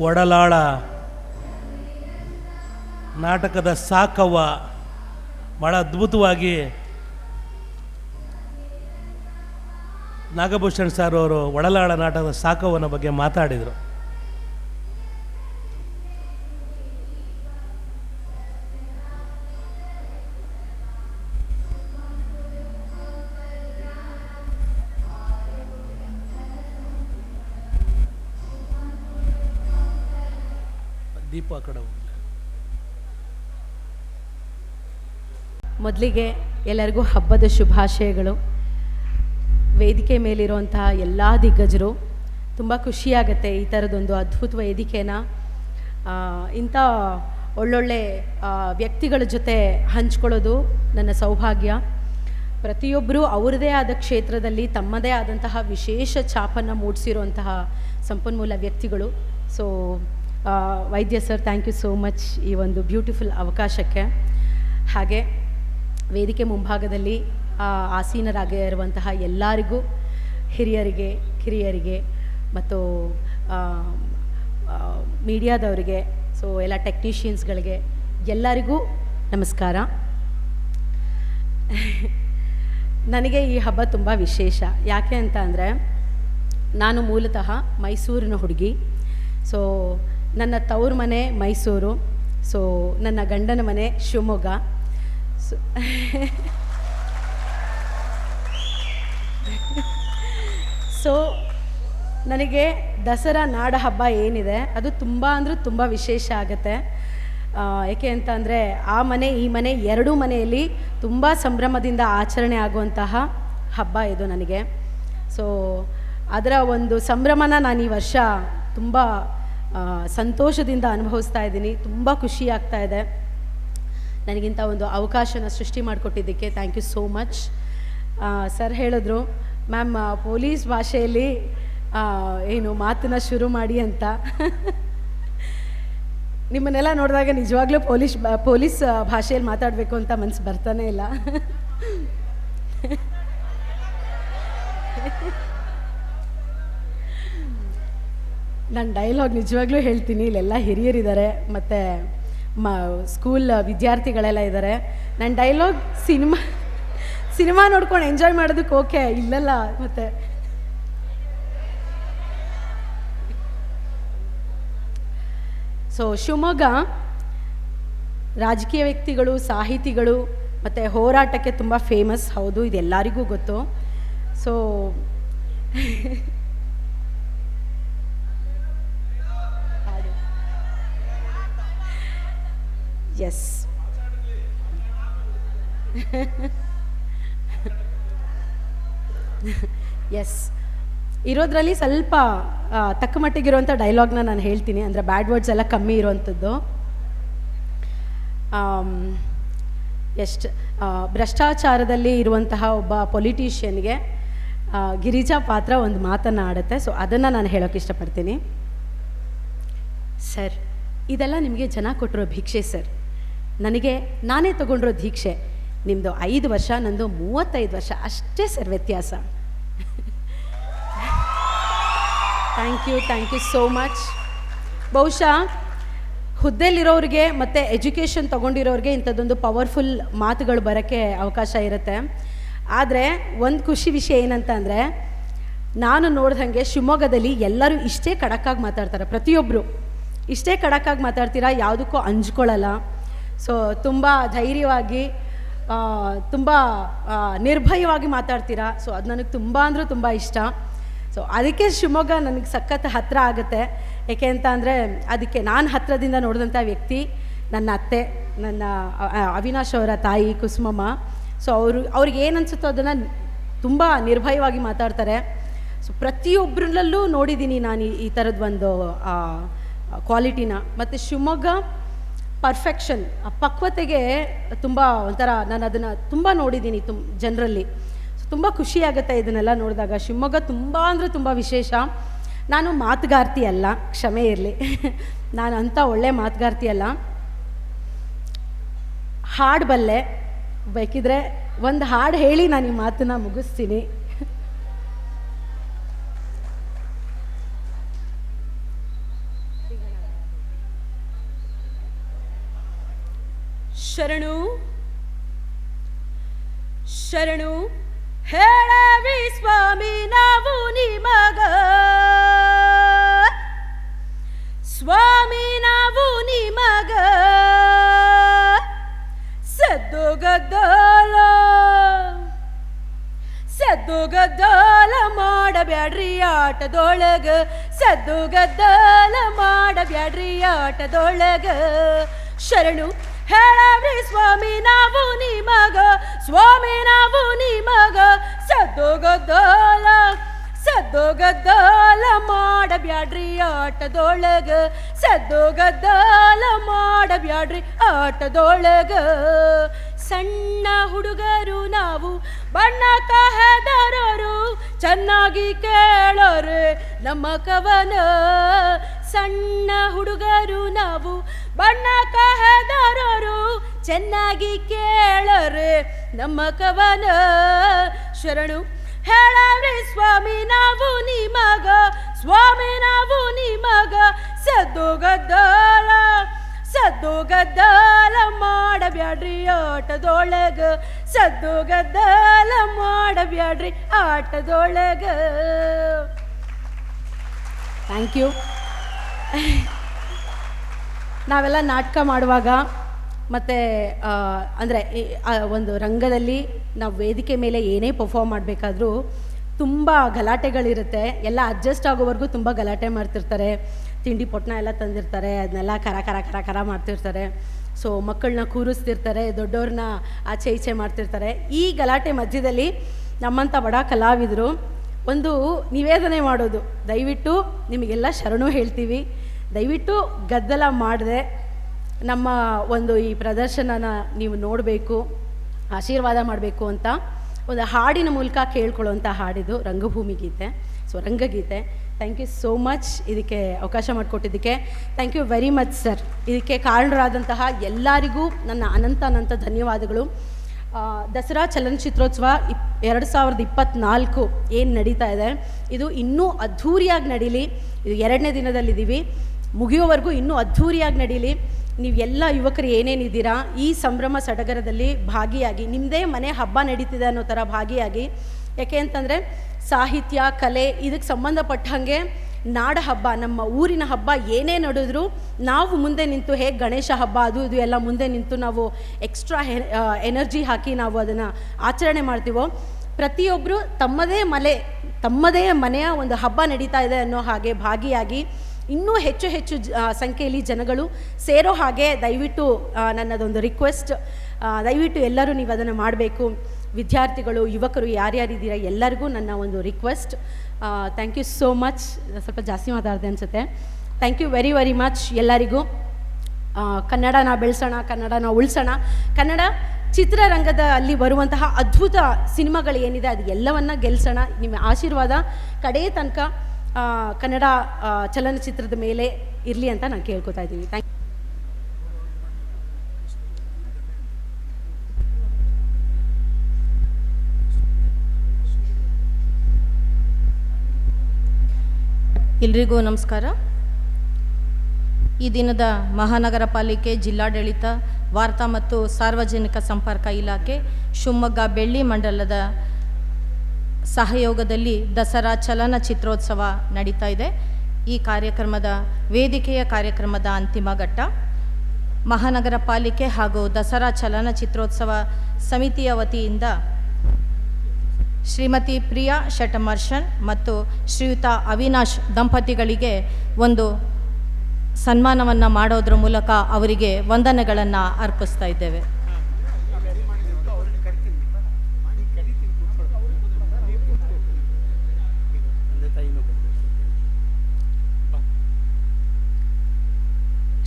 ಒಡಲಾಳ ನಾಟಕದ ಸಾಕವ್ವ. ಭಾಳ ಅದ್ಭುತವಾಗಿ ನಾಗಭೂಷಣ್ ಸರ್ ಅವರು ಒಡಲಾಳ ನಾಟಕದ ಸಾಕವ್ವನ ಬಗ್ಗೆ ಮಾತಾಡಿದರು. ದೀಪ ಆ ಕಡೆ ಹೋಗಿಲ್ಲ ಮೊದಲಿಗೆ ಎಲ್ಲರಿಗೂ ಹಬ್ಬದ ಶುಭಾಶಯಗಳು. ವೇದಿಕೆ ಮೇಲಿರುವಂತಹ ಎಲ್ಲ ದಿಗ್ಗಜರು, ತುಂಬ ಖುಷಿಯಾಗತ್ತೆ ಈ ಥರದೊಂದು ಅದ್ಭುತ ವೇದಿಕೆನ. ಇಂಥ ಒಳ್ಳೊಳ್ಳೆ ವ್ಯಕ್ತಿಗಳ ಜೊತೆ ಹಂಚ್ಕೊಳ್ಳೋದು ನನ್ನ ಸೌಭಾಗ್ಯ. ಪ್ರತಿಯೊಬ್ಬರೂ ಅವರದೇ ಆದ ಕ್ಷೇತ್ರದಲ್ಲಿ ತಮ್ಮದೇ ಆದಂತಹ ವಿಶೇಷ ಛಾಪನ್ನು ಮೂಡಿಸಿರುವಂತಹ ಸಂಪನ್ಮೂಲ ವ್ಯಕ್ತಿಗಳು. So Vaidya sir thank you so much ಈ ಒಂದು ಬ್ಯೂಟಿಫುಲ್ ಅವಕಾಶಕ್ಕೆ. ಹಾಗೆ ವೇದಿಕೆ ಮುಂಭಾಗದಲ್ಲಿ ಆ, ಆಸೀನರಾಗಿರುವಂತಹ ಎಲ್ಲರಿಗೂ ಹಿರಿಯರಿಗೆ ಕಿರಿಯರಿಗೆ ಮತ್ತು ಮೀಡಿಯಾದವರಿಗೆ ಸೊ ಎಲ್ಲ ಟೆಕ್ನಿಷಿಯನ್ಸ್ಗಳಿಗೆ ಎಲ್ಲರಿಗೂ ನಮಸ್ಕಾರ. ನನಗೆ ಈ ಹಬ್ಬ ತುಂಬ ವಿಶೇಷ. ಯಾಕೆ ಅಂತ ಅಂದರೆ ನಾನು ಮೂಲತಃ ಮೈಸೂರಿನ ಹುಡುಗಿ. ಸೊ ನನ್ನ ತವ್ರ ಮನೆ ಮೈಸೂರು ಸೊ ನನ್ನ ಗಂಡನ ಮನೆ ಶಿವಮೊಗ್ಗ. ಸೊ ಸೊ ನನಗೆ ದಸರಾ ನಾಡ ಹಬ್ಬ ಏನಿದೆ, ಅದು ತುಂಬ ಅಂದರೂ ತುಂಬ ವಿಶೇಷ ಆಗುತ್ತೆ. ಏಕೆ ಅಂತ ಅಂದರೆ ಆ ಮನೆ, ಈ ಮನೆ ಎರಡೂ ಮನೆಯಲ್ಲಿ ತುಂಬ ಸಂಭ್ರಮದಿಂದ ಆಚರಣೆ ಆಗುವಂತಹ ಹಬ್ಬ ಇದು ನನಗೆ. ಸೊ ಅದರ ಒಂದು ಸಂಭ್ರಮನ ನಾನು ಈ ವರ್ಷ ತುಂಬ ಸಂತೋಷದಿಂದ ಅನುಭವಿಸ್ತಾ ಇದ್ದೀನಿ. ತುಂಬ ಖುಷಿ ಆಗ್ತಾ ಇದೆ. ನನಗಿಂತ ಒಂದು ಅವಕಾಶನ ಸೃಷ್ಟಿ ಮಾಡಿಕೊಟ್ಟಿದ್ದಕ್ಕೆ thank you so much sir ಹೇಳಿದ್ರು ಮ್ಯಾಮ್ ಪೊಲೀಸ್ ಭಾಷೆಯಲ್ಲಿ ಏನು ಮಾತನ್ನ ಶುರು ಮಾಡಿ ಅಂತ. ನಿಮ್ಮನ್ನೆಲ್ಲ ನೋಡಿದಾಗ ನಿಜವಾಗ್ಲೂ ಪೊಲೀಸ್ ಪೊಲೀಸ್ ಭಾಷೆಯಲ್ಲಿ ಮಾತಾಡಬೇಕು ಅಂತ ಮನಸ್ಸು ಬರ್ತಾನೆ ಇಲ್ಲ. ನಾನು ಡೈಲಾಗ್ ನಿಜವಾಗ್ಲೂ ಹೇಳ್ತೀನಿ. ಇಲ್ಲೆಲ್ಲ ಹಿರಿಯರಿದ್ದಾರೆ, ಮತ್ತು ಮ ಸ್ಕೂಲ್ ವಿದ್ಯಾರ್ಥಿಗಳೆಲ್ಲ ಇದ್ದಾರೆ. ನಾನು ಡೈಲಾಗ್ ಸಿನಿಮಾ ಸಿನಿಮಾ ನೋಡ್ಕೊಂಡು ಎಂಜಾಯ್ ಮಾಡೋದಕ್ಕೆ ಓಕೆ ಇಲ್ಲಲ್ಲ, ಮತ್ತು. ಸೊ ಶಿವಮೊಗ್ಗ, ರಾಜಕೀಯ ವ್ಯಕ್ತಿಗಳು, ಸಾಹಿತಿಗಳು, ಮತ್ತು ಹೋರಾಟಕ್ಕೆ ತುಂಬ ಫೇಮಸ್ ಹೌದು ಇದೆಲ್ಲರಿಗೂ ಗೊತ್ತು. ಸೊ ಎಸ್ ಇರೋದ್ರಲ್ಲಿ ಸ್ವಲ್ಪ ತಕ್ಕ ಮಟ್ಟಿಗಿರುವಂಥ ಡೈಲಾಗ್ನ ನಾನು ಹೇಳ್ತೀನಿ. ಅಂದರೆ ಬ್ಯಾಡ್ ವರ್ಡ್ಸ್ ಎಲ್ಲ ಕಮ್ಮಿ ಇರುವಂಥದ್ದು ಎಷ್ಟು ಭ್ರಷ್ಟಾಚಾರದಲ್ಲಿ ಇರುವಂತಹ ಒಬ್ಬ ಪೊಲಿಟಿಷಿಯನ್ಗೆ ಗಿರಿಜಾ ಪಾತ್ರ ಒಂದು ಮಾತನ್ನು ಆಡುತ್ತೆ. ಸೊ ಅದನ್ನು ನಾನು ಹೇಳೋಕೆ ಇಷ್ಟಪಡ್ತೀನಿ. ಸರ್ ಇದೆಲ್ಲ ನಿಮಗೆ ಜನ ಕೊಟ್ಟಿರೋ ಭಿಕ್ಷೆ ಸರ್ ನನಗೆ ನಾನೇ ತಗೊಂಡಿರೋ ದೀಕ್ಷೆ ನಿಮ್ಮದು ಐದು ವರ್ಷ, ನಂದು ಮೂವತ್ತೈದು ವರ್ಷ, ಅಷ್ಟೇ ಸರ್ ವ್ಯತ್ಯಾಸ. Thank you thank you so much ಬಹುಶಃ ಹುದ್ದೆಲಿರೋರಿಗೆ ಮತ್ತು ಎಜುಕೇಷನ್ ತೊಗೊಂಡಿರೋರಿಗೆ ಇಂಥದ್ದೊಂದು ಪವರ್ಫುಲ್ ಮಾತುಗಳು ಬರೋಕ್ಕೆ ಅವಕಾಶ ಇರುತ್ತೆ. ಆದರೆ ಒಂದು ಖುಷಿ ವಿಷಯ ಏನಂತ ಅಂದರೆ, ನಾನು ನೋಡ್ದಂಗೆ ಶಿವಮೊಗ್ಗದಲ್ಲಿ ಎಲ್ಲರೂ ಇಷ್ಟೇ ಕಡಕ್ಕಾಗಿ ಮಾತಾಡ್ತಾರೆ. ಪ್ರತಿಯೊಬ್ಬರು ಇಷ್ಟೇ ಕಡಕ್ಕಾಗಿ ಮಾತಾಡ್ತೀರಾ, ಯಾವುದಕ್ಕೂ ಹಂಚ್ಕೊಳ್ಳಲ್ಲ ಸೊ ತುಂಬ ಧೈರ್ಯವಾಗಿ ತುಂಬ ನಿರ್ಭಯವಾಗಿ ಮಾತಾಡ್ತೀರಾ. ಸೊ ಅದು ನನಗೆ ತುಂಬ ಅಂದರೂ ತುಂಬ ಇಷ್ಟ. ಸೊ ಅದಕ್ಕೆ ಶಿವಮೊಗ್ಗ ನನಗೆ ಸಖತ್ ಹತ್ತಿರ ಆಗುತ್ತೆ. ಏಕೆ ಅಂತ ಅಂದರೆ, ಅದಕ್ಕೆ ನಾನು ಹತ್ತಿರದಿಂದ ನೋಡಿದಂಥ ವ್ಯಕ್ತಿ ನನ್ನ ಅತ್ತೆ, ನನ್ನ ಅವಿನಾಶ್ ಅವರ ತಾಯಿ ಕುಸುಮಮ್ಮ. ಸೊ ಅವರು, ಅವ್ರಿಗೆ ಏನು ಅನಿಸುತ್ತೋ ಅದನ್ನು ತುಂಬ ನಿರ್ಭಯವಾಗಿ ಮಾತಾಡ್ತಾರೆ. ಸೊ ಪ್ರತಿಯೊಬ್ಬರಲ್ಲೂ ನೋಡಿದ್ದೀನಿ ನಾನು ಈ- ಥರದ್ದು ಒಂದು ಕ್ವಾಲಿಟಿನ. ಮತ್ತು ಶಿವಮೊಗ್ಗ ಪರ್ಫೆಕ್ಷನ್, ಆ ಪಕ್ವತೆಗೆ ತುಂಬ ಒಂಥರ ನಾನು ಅದನ್ನು ತುಂಬ ನೋಡಿದ್ದೀನಿ ತುಂಬ ಜನರಲ್ಲಿ. ತುಂಬ ಖುಷಿಯಾಗುತ್ತೆ ಇದನ್ನೆಲ್ಲ ನೋಡಿದಾಗ. ಶಿವಮೊಗ್ಗ ತುಂಬ ಅಂದರೆ ತುಂಬ ವಿಶೇಷ. ನಾನು ಮಾತುಗಾರ್ತಿ ಅಲ್ಲ, ಕ್ಷಮೆ ಇರಲಿ. ನಾನು ಅಂತ ಒಳ್ಳೆ ಮಾತುಗಾರ್ತಿ ಅಲ್ಲ. ಹಾಡು ಬಲ್ಲೆ, ಬೇಕಿದ್ರೆ ಒಂದು ಹಾಡು ಹೇಳಿ ನಾನು ಈ ಮಾತನ್ನ ಮುಗಿಸ್ತೀನಿ. ಶರಣು ಶರಣು ಹೇಳವಿ ಸ್ವಾಮಿ, ನಾವು ನಿಮಗ. ಸ್ವಾಮಿ, ನಾವು ನಿಮಗ. ಸದ್ದು ಗದ್ದಲ. ಸದ್ದು ಗದ್ದಲ ಮಾಡಬ್ಯಾಡ್ರಿ ಆಟದೊಳಗ. ಸದ್ದು ಗದ್ದಲ ಮಾಡಬ್ಯಾಡ್ರಿ ಆಟದೊಳಗ. ಶರಣು ಹೇಳವ್ರಿ, ಸ್ವಾಮಿ, ನಾವು ನಿಮಗ ಸ್ವಾಮಿ, ನಾವು ನಿಮಗ ಸದ್ದು ಗದ್ದಲ ಸದ್ದು ಗದ್ದಲ ಮಾಡಬ್ಯಾಡ್ರಿ ಆಟದೊಳಗ. ಗದ್ದಲ ಮಾಡಬ್ಯಾಡ್ರಿ ಆಟದೊಳಗ. ಸಣ್ಣ ಹುಡುಗರು ನಾವು, ಬಣ್ಣ ಕಹದರರು, ಚೆನ್ನಾಗಿ ಕೇಳೋರೆ ನಮ್ಮ ಕವನ. ಸಣ್ಣ ಹುಡುಗರು ನಾವು ಬಣ್ಣ ಕಹದಾರರು, ಚೆನ್ನಾಗಿ ಕೇಳರೆ ನಮ್ಮ ಕವನ. ಶರಣು, ಹೇಳವ್ರಿ ಸ್ವಾಮಿ, ನಾವು ನಿಮಗ ಸ್ವಾಮಿ, ನಾವು ನಿಮಗ ಸದ್ದು ಸದ್ದೋಗದ್ದಲ ಸದ್ದು ಗದ್ದಲ ಮಾಡಬ್ಯಾಡ್ರಿ ಆಟದೊಳಗ. ಸದ್ದು ಗದ್ದಲ ಮಾಡಬ್ಯಾಡ್ರಿ ಆಟದೊಳಗ. ಥ್ಯಾಂಕ್ ಯು ನಾವೆಲ್ಲ ನಾಟಕ ಮಾಡುವಾಗ ಮತ್ತು ಅಂದರೆ ಒಂದು ರಂಗದಲ್ಲಿ ನಾವು ವೇದಿಕೆ ಮೇಲೆ ಏನೇ ಪರ್ಫಾರ್ಮ್ ಮಾಡಬೇಕಾದ್ರೂ ತುಂಬ ಗಲಾಟೆಗಳಿರುತ್ತೆ. ಎಲ್ಲ ಅಡ್ಜಸ್ಟ್ ಆಗೋವರೆಗೂ ತುಂಬ ಗಲಾಟೆ ಮಾಡ್ತಿರ್ತಾರೆ. ತಿಂಡಿ ಪೊಟ್ಟಣ ಎಲ್ಲ ತಂದಿರ್ತಾರೆ. ಅದನ್ನೆಲ್ಲ ಕರ ಕರ ಕರ ಕರ ಮಾಡ್ತಿರ್ತಾರೆ. ಸೊ ಮಕ್ಕಳನ್ನ ಕೂರಿಸ್ತಿರ್ತಾರೆ. ದೊಡ್ಡವ್ರನ್ನ ಆಚೆ ಈಚೆ ಮಾಡ್ತಿರ್ತಾರೆ. ಈ ಗಲಾಟೆ ಮಧ್ಯದಲ್ಲಿ ನಮ್ಮಂಥ ಬಡ ಕಲಾವಿದರು ಒಂದು ನಿವೇದನೆ ಮಾಡೋದು. ದಯವಿಟ್ಟು ನಿಮಗೆಲ್ಲ ಶರಣು ಹೇಳ್ತೀವಿ. ದಯವಿಟ್ಟು ಗದ್ದಲ ಮಾಡದೆ ನಮ್ಮ ಒಂದು ಈ ಪ್ರದರ್ಶನನ ನೀವು ನೋಡಬೇಕು, ಆಶೀರ್ವಾದ ಮಾಡಬೇಕು ಅಂತ ಒಂದು ಹಾಡಿನ ಮೂಲಕ ಕೇಳ್ಕೊಳ್ಳುವಂಥ ಹಾಡಿದು ರಂಗಭೂಮಿ ಗೀತೆ ಸೊ ರಂಗಗೀತೆ ಥ್ಯಾಂಕ್ ಯು ಸೋ ಮಚ್ ಇದಕ್ಕೆ ಅವಕಾಶ ಮಾಡಿಕೊಟ್ಟಿದ್ದಕ್ಕೆ. Thank you very much sir ಇದಕ್ಕೆ ಕಾರಣರಾದಂತಹ ಎಲ್ಲರಿಗೂ ನನ್ನ ಅನಂತ ಅನಂತ ಧನ್ಯವಾದಗಳು. ದಸರಾ ಚಲನಚಿತ್ರೋತ್ಸವ ಇಪ್, ಎರಡು ಸಾವಿರದ ಇಪ್ಪತ್ತ್ನಾಲ್ಕು ಏನು ನಡೀತಾ ಇದೆ, ಇದು ಇನ್ನೂ ಅದ್ಧೂರಿಯಾಗಿ ನಡೀಲಿ, ಇದು ಎರಡನೇ ದಿನದಲ್ಲಿದ್ದೀವಿ ಮುಗಿಯೋವರೆಗೂ ಇನ್ನೂ ಅದ್ಧೂರಿಯಾಗಿ ನಡೀಲಿ. ನೀವು ಎಲ್ಲ ಯುವಕರು ಏನೇನಿದ್ದೀರಾ, ಈ ಸಂಭ್ರಮ ಸಡಗರದಲ್ಲಿ ಭಾಗಿಯಾಗಿ ನಿಮ್ಮದೇ ಮನೆ ಹಬ್ಬ ನಡೀತಿದೆ ಅನ್ನೋ ಥರ ಭಾಗಿಯಾಗಿ. ಯಾಕೆ ಅಂತಂದರೆ, ಸಾಹಿತ್ಯ, ಕಲೆ ಇದಕ್ಕೆ ಸಂಬಂಧಪಟ್ಟ ಹಾಗೆ ನಾಡ ಹಬ್ಬ, ನಮ್ಮ ಊರಿನ ಹಬ್ಬ ಏನೇ ನಡೆದ್ರು ನಾವು ಮುಂದೆ ನಿಂತು ಹೇಗೆ ಗಣೇಶ ಹಬ್ಬ ಅದು ಇದು ಎಲ್ಲ ಮುಂದೆ ನಿಂತು ನಾವು ಎಕ್ಸ್ಟ್ರಾ ಎನರ್ಜಿ ಹಾಕಿ ನಾವು ಅದನ್ನು ಆಚರಣೆ ಮಾಡ್ತೀವೋ ಪ್ರತಿಯೊಬ್ಬರು ತಮ್ಮದೇ ಮಲೆ, ತಮ್ಮದೇ ಮನೆಯ ಒಂದು ಹಬ್ಬ ನಡೀತಾ ಇದೆ ಅನ್ನೋ ಹಾಗೆ ಭಾಗಿಯಾಗಿ ಇನ್ನೂ ಹೆಚ್ಚು ಹೆಚ್ಚು ಸಂಖ್ಯೆಯಲ್ಲಿ ಜನಗಳು ಸೇರೋ ಹಾಗೆ ದಯವಿಟ್ಟು ನನ್ನದೊಂದು ರಿಕ್ವೆಸ್ಟ್ ದಯವಿಟ್ಟು ಎಲ್ಲರೂ ನೀವು ಅದನ್ನು ಮಾಡಬೇಕು. ವಿದ್ಯಾರ್ಥಿಗಳು, ಯುವಕರು ಯಾರ್ಯಾರಿದ್ದೀರಾ ಎಲ್ಲರಿಗೂ ನನ್ನ ಒಂದು request thank you so much ಸ್ವಲ್ಪ ಜಾಸ್ತಿ ಮಾತಾಡಿದೆ ಅನಿಸುತ್ತೆ. Thank you very very much ಎಲ್ಲರಿಗೂ. ಕನ್ನಡನ ಬೆಳೆಸೋಣ, ಕನ್ನಡನ ಉಳಿಸೋಣ. ಕನ್ನಡ ಚಿತ್ರರಂಗದ ಅಲ್ಲಿ ಬರುವಂತಹ ಅದ್ಭುತ ಸಿನಿಮಾಗಳು ಏನಿದೆ ಅದು ಎಲ್ಲವನ್ನ ಗೆಲ್ಲಿಸೋಣ ನಿಮ್ಮ ಆಶೀರ್ವಾದ ಕಡೆಯ ತನಕ ಕನ್ನಡ ಚಲನಚಿತ್ರದ ಮೇಲೆ ಇರಲಿ ಅಂತ ನಾನು ಕೇಳ್ಕೊತಾ ಇದ್ದೀನಿ. ಥ್ಯಾಂಕ್ ಎಲ್ರಿಗೂ ನಮಸ್ಕಾರ. ಈ ದಿನದ ಮಹಾನಗರ ಪಾಲಿಕೆ ಜಿಲ್ಲಾಡಳಿತ, ವಾರ್ತಾ ಮತ್ತು ಸಾರ್ವಜನಿಕ ಸಂಪರ್ಕ ಇಲಾಖೆ, ಶಿವಮೊಗ್ಗ ಬೆಳ್ಳಿ ಮಂಡಲದ ಸಹಯೋಗದಲ್ಲಿ ದಸರಾ ಚಲನಚಿತ್ರೋತ್ಸವ ನಡೀತಾ ಇದೆ. ಈ ಕಾರ್ಯಕ್ರಮದ ವೇದಿಕೆಯ ಕಾರ್ಯಕ್ರಮದ ಅಂತಿಮ ಘಟ್ಟ ಮಹಾನಗರ ಪಾಲಿಕೆ ಹಾಗೂ ದಸರಾ ಚಲನಚಿತ್ರೋತ್ಸವ ಸಮಿತಿಯ ವತಿಯಿಂದ ಶ್ರೀಮತಿ ಪ್ರಿಯಾ ಶಟಮರ್ಷನ್ ಮತ್ತು ಶ್ರೀಯುತ ಅವಿನಾಶ್ ದಂಪತಿಗಳಿಗೆ ಒಂದು ಸನ್ಮಾನವನ್ನು ಮಾಡೋದ್ರ ಮೂಲಕ ಅವರಿಗೆ ವಂದನೆಗಳನ್ನು ಅರ್ಪಿಸ್ತಾ ಇದ್ದೇವೆ.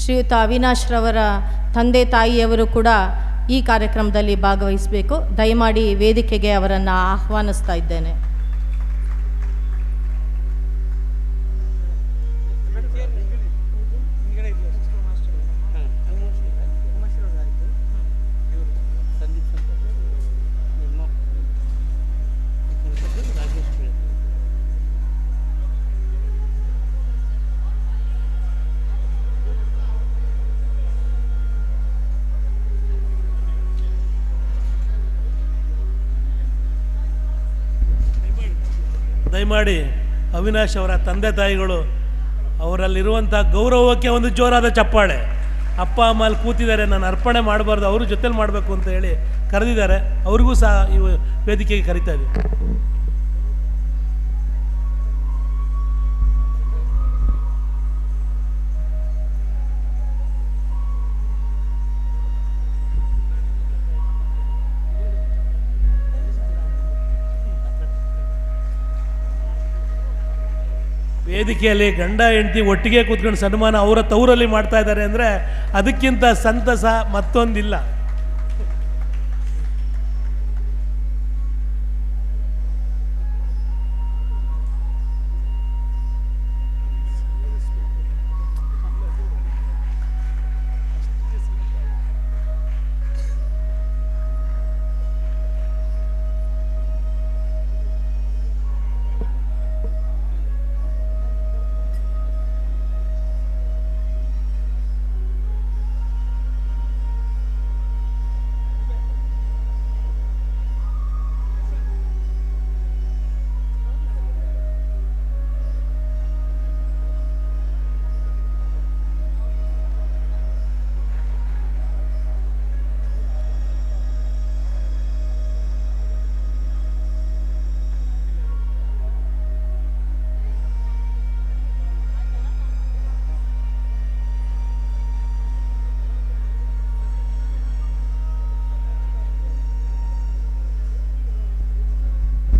ಶ್ರೀಯುತ ಅವಿನಾಶ್ರವರ ತಂದೆ ತಾಯಿಯವರು ಕೂಡ ಈ ಕಾರ್ಯಕ್ರಮದಲ್ಲಿ ಭಾಗವಹಿಸಬೇಕು. ದಯಮಾಡಿ ವೇದಿಕೆಗೆ ಅವರನ್ನು ಆಹ್ವಾನಿಸ್ತಾ ಇದ್ದೇನೆ. ದಯಮಾಡಿ ಅವಿನಾಶ್ ಅವರ ತಂದೆ ತಾಯಿಗಳು ಅವರಲ್ಲಿರುವಂಥ ಗೌರವಕ್ಕೆ ಒಂದು ಜೋರಾದ ಚಪ್ಪಾಳೆ. ಅಪ್ಪ, ಅಮ್ಮ ಅಲ್ಲಿ ಕೂತಿದ್ದಾರೆ, ನಾನು ಅರ್ಪಣೆ ಮಾಡಬಾರ್ದು, ಅವರು ಜೊತೆಲಿ ಮಾಡಬೇಕು ಅಂತ ಹೇಳಿ ಕರೆದಿದ್ದಾರೆ. ಅವ್ರಿಗೂ ಸಹ ಈ ವೇದಿಕೆಗೆ ಕರಿತಾ ಇದ್ದೀವಿ ವೇದಿಕೆಯಲ್ಲಿ ಗಂಡ ಹೆಂಡತಿ ಒಟ್ಟಿಗೆ ಕೂತ್ಕೊಂಡು ಸನ್ಮಾನ ಅವರ ತವರಲ್ಲಿ ಮಾಡ್ತಾ ಇದ್ದಾರೆ ಅಂದರೆ ಅದಕ್ಕಿಂತ ಸಂತಸ ಮತ್ತೊಂದಿಲ್ಲ.